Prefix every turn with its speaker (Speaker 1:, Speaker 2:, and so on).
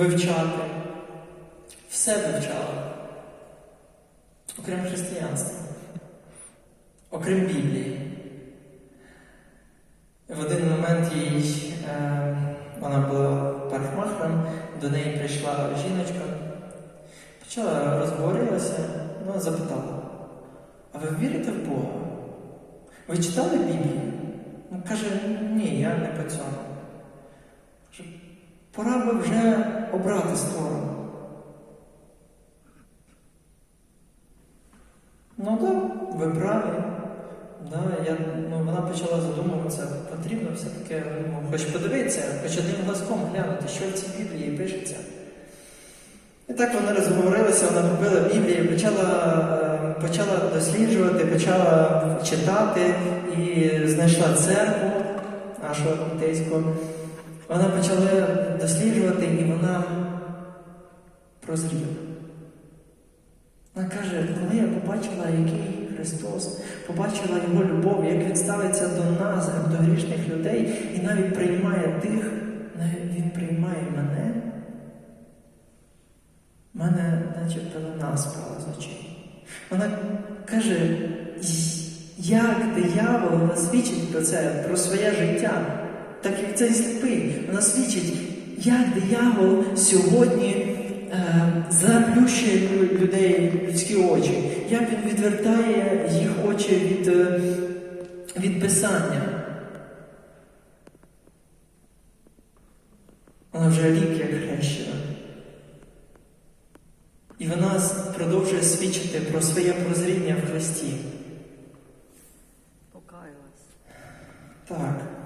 Speaker 1: вивчати. Все вивчала. Окрім християнства. Окрім Біблії. В один момент їй, е, вона була парикмахером, до неї прийшла жіночка, почала розговорилася, ну, запитала, а ви вірите в Бога? Ви читали Біблію? Каже, ні, я не по цьому. Пора би вже обрати сторону. Ну так, ви праві. Да, я, ну, вона почала задумуватися, потрібно все-таки ну, хоч подивитися, хоч одним глазком глянути, що в цій Біблії пишеться. І так вони розговорилися, вона купила Біблію, почала, е, почала досліджувати, почала читати і знайшла церкву нашу адвентистську. Вона почала досліджувати і вона прозріла. Вона каже, коли я побачила, який Христос, побачила Його любов, як Він ставиться до нас, як до грішних людей, і навіть приймає тих, навіть Він приймає мене, мене наче пелена спала з очей. Вона каже, як диявол вона свідчить про це, про своє життя, так як цей сліпий, вона свідчить, як диявол сьогодні е, заплющує людей людські очі, як він відвертає їх очі від, е, від писання. Вона вже рік як хрещена. І вона продовжує свідчити про своє прозріння в Христі. Покаялась. Так.